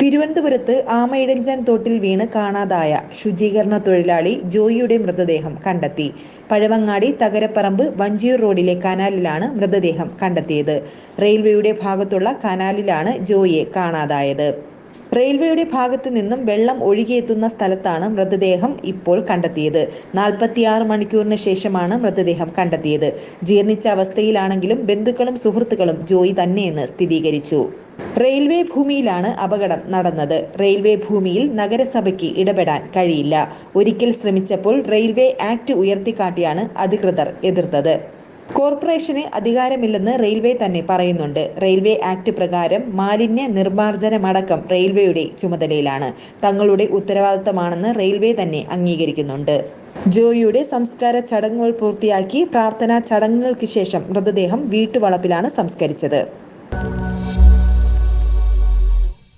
തിരുവനന്തപുരത്ത് ആമയിടഞ്ചാൻ തോട്ടിൽ വീണ് കാണാതായ ശുചീകരണ തൊഴിലാളി ജോയിയുടെ മൃതദേഹം കണ്ടെത്തി. പഴവങ്ങാടി തകരപ്പറമ്പ് വഞ്ചിയൂർ റോഡിലെ കനാലിലാണ് മൃതദേഹം കണ്ടെത്തിയത്. റെയിൽവേയുടെ ഭാഗത്തുള്ള കനാലിലാണ് ജോയിയെ കാണാതായത്. റെയിൽവേയുടെ ഭാഗത്തു നിന്നും വെള്ളം ഒഴുകിയെത്തുന്ന സ്ഥലത്താണ് മൃതദേഹം ഇപ്പോൾ കണ്ടെത്തിയത്. നാൽപ്പത്തിയാറ് മണിക്കൂറിന് ശേഷമാണ് മൃതദേഹം കണ്ടെത്തിയത്. ജീർണിച്ച അവസ്ഥയിലാണെങ്കിലും ബന്ധുക്കളും സുഹൃത്തുക്കളും ജോയി തന്നെയെന്ന് സ്ഥിരീകരിച്ചു. റെയിൽവേ ഭൂമിയിലാണ് അപകടം നടന്നത്. റെയിൽവേ ഭൂമിയിൽ നഗരസഭയ്ക്ക് ഇടപെടാൻ കഴിയില്ല. ഒരിക്കൽ ശ്രമിച്ചപ്പോൾ റെയിൽവേ ആക്ട് ഉയർത്തിക്കാട്ടിയാണ് അധികൃതർ എതിർത്തത്. കോർപ്പറേഷന് അധികാരമില്ലെന്ന് റെയിൽവേ തന്നെ പറയുന്നുണ്ട്. റെയിൽവേ ആക്ട് പ്രകാരം മാലിന്യ നിർമ്മാർജനമടക്കം റെയിൽവേയുടെ ചുമതലയിലാണ്. തങ്ങളുടെ ഉത്തരവാദിത്തമാണെന്ന് റെയിൽവേ തന്നെ അംഗീകരിക്കുന്നുണ്ട്. ജോയിയുടെ സംസ്കാര ചടങ്ങുകൾ പൂർത്തിയാക്കി പ്രാർത്ഥനാ ചടങ്ങുകൾക്ക് ശേഷം മൃതദേഹം വീട്ടുവളപ്പിലാണ് സംസ്കരിച്ചത്.